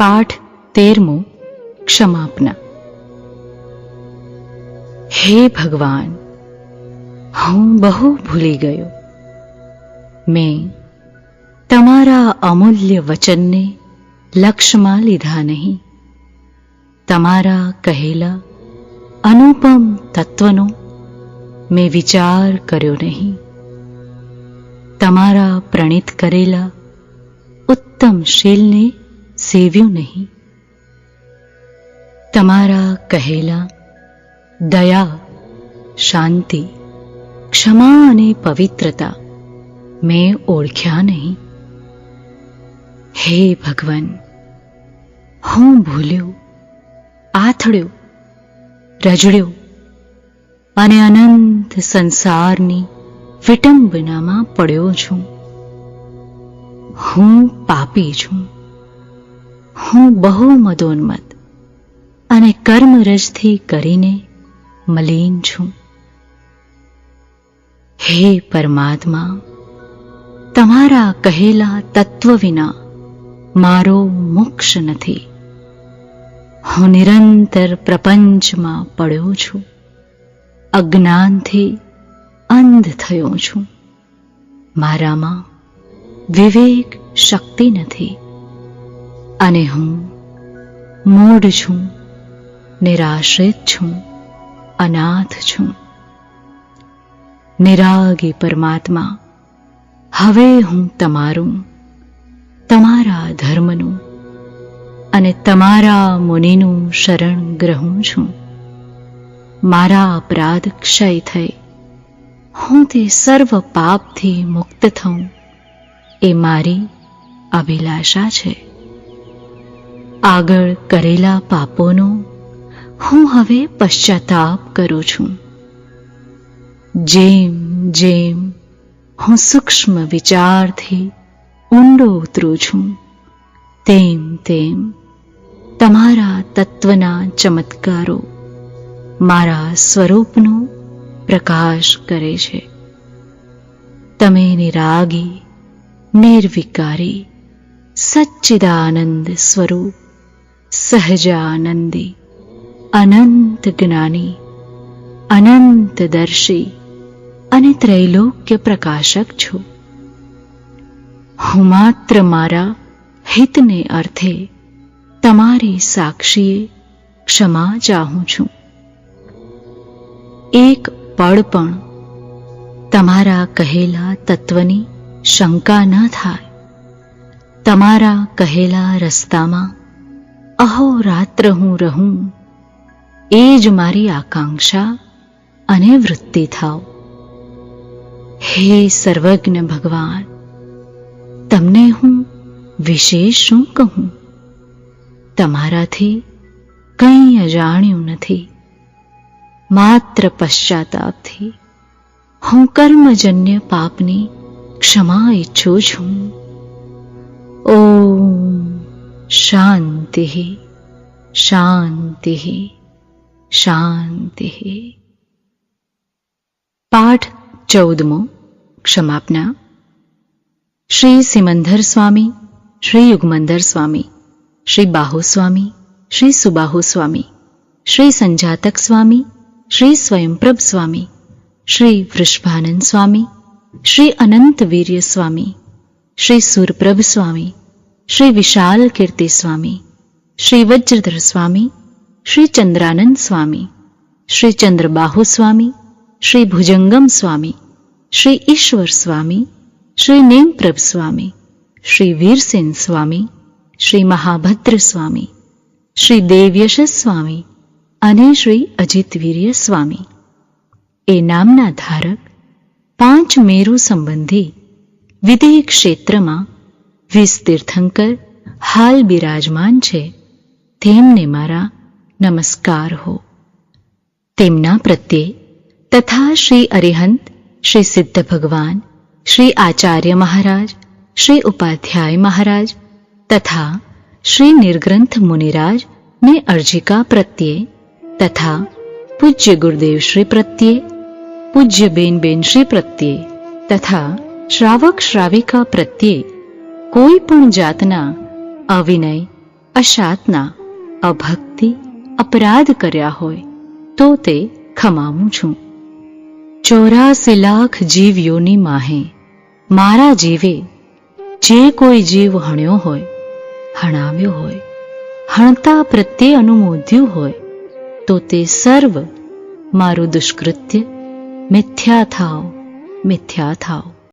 પાઠ તેરમો ક્ષમાપના હે ભગવાન હું બહુ ભૂલી ગયો મેં તમારા અમૂલ્ય વચનને લક્ષમાં લીધા નહીં તમારા કહેલા અનુપમ તત્વનો મેં વિચાર કર્યો નહીં તમારા પ્રણિત કરેલા ઉત્તમ શીલને સેવ્યું નહીં. તમારા કહેલા, દયા, શાંતિ, ક્ષમા અને પવિત્રતા મેં ઓળખ્યા નહીં. હે ભગવાન, હું ભૂલ્યો આથડ્યો રજડ્યો અને અનંત સંસારની વિટંબનામાં પડ્યો છું. હું પાપી છું. હું બહુ મદોન્મત અને કર્મરજથી કરીને મલિન છું. હે પરમાત્મા, તમારા કહેલા તત્વ વિના મારો મોક્ષ નથી. હું નિરંતર પ્રપંચમાં પડ્યો છું. અજ્ઞાનથી અંધ થયો છું. મારામાં વિવેક શક્તિ નથી. અને હું મૂઢ છું, નિરાશ્રિત છું, અનાથ છું. નિરાગી પરમાત્મા, હવે હું તમારું, તમારા ધર્મનું અને તમારા મુનિનું શરણ ગ્રહું છું. મારા અપરાધ ક્ષય થઈ. હું તે સર્વ પાપથી મુક્ત થઉં. એ મારી અભિલાષા છે. આગળ કરેલા પાપોનો હું હવે પશ્ચાતાપ કરું છું. જેમ જેમ હું સૂક્ષ્મ વિચારથી ઊંડો ઉતરું છું, તેમ તેમ તમારા તત્વના ચમત્કારો મારા સ્વરૂપનો પ્રકાશ કરે છે. તમે નિરાગી, નિર્વિકારી, સચ્ચિદાનંદ સ્વરૂપ સહજાનંદી અનંત જ્ઞાની અનંત દર્શી અને ત્રૈલોક્ય પ્રકાશક છું હું માત્ર મારા હિતને અર્થે તમારી સાક્ષીએ ક્ષમા ચાહું છું એક પળ પણ તમારા કહેલા તત્વની શંકા ન થાય તમારા કહેલા રસ્તામાં અહોરાત્ર હું રહું, એ જ મારી આકાંક્ષા અને વૃત્તિ થાવ. હે સર્વજ્ઞ ભગવાન, તમને હું વિશેષ શું કહું? તમારાથી કંઈ અજાણ્યું નથી. માત્ર પશ્ચાતાપથી હું કર્મજન્ય પાપની ક્ષમા ઈચ્છું છું. ઓમ શાંતિ શાંતિ શાંતિ. પાઠ ચૌદમો, ક્ષમાપના. શ્રી સિમંદર સ્વામી, શ્રી યુગમંદર સ્વામી, શ્રી બાહુ સ્વામી શ્રી સુબાહુ સ્વામી શ્રી સંજાતક સ્વામી, શ્રી સ્વયંપ્રભ સ્વામી, શ્રી વૃષભાનંદ સ્વામી, શ્રી અનંત વીર્ય સ્વામી, શ્રી સુરપ્રભ સ્વામી શ્રી વિશાલ કીર્તિ સ્વામી શ્રી વજ્રધર સ્વામી શ્રી ચંદ્રાનંદ સ્વામી શ્રી ચંદ્રબાહુ સ્વામી શ્રી ભુજંગમ સ્વામી શ્રી ઈશ્વર સ્વામી શ્રી નેમપ્રભ સ્વામી શ્રી વીરસેન સ્વામી શ્રી મહાભદ્ર સ્વામી શ્રી દેવ્યશ સ્વામી અને શ્રી અજિતવીર્ય સ્વામી એ નામના ધારક પાંચ મેરુ સંબંધી વિદેહ ક્ષેત્રમાં વીસ તીર્થંકર હાલ બિરાજમાન છે. તેમને મારા નમસ્કાર હો. તેમના પ્રત્યે તથા શ્રી અરિહંત, શ્રી સિદ્ધ ભગવાન, શ્રી આચાર્ય મહારાજ, શ્રી ઉપાધ્યાય મહારાજ તથા શ્રી નિર્ગ્રંથ મુનિરાજ ને અર્જિકા પ્રત્યે તથા પૂજ્ય ગુરુદેવ શ્રી પ્રત્યે, પૂજ્ય બેન બેન શ્રી પ્રત્યે તથા શ્રાવક શ્રાવિકા પ્રત્યે કોઈ પણ જાતના અવિનય, અશાતના, અભક્તિ, અપરાધ કર્યા હોય, તો તે ખમાવું છું. ચોરાસી લાખ જીવ્યોની માહે, મારા જીવે જે કોઈ જીવ હણ્યો હોય, હણાવ્યો હોય, હણતા પ્રત્યે અનુમોદ્યું હોય, તો તે સર્વ મારું દુષ્કૃત્ય મિથ્યા થાવ મિથ્યા થાવ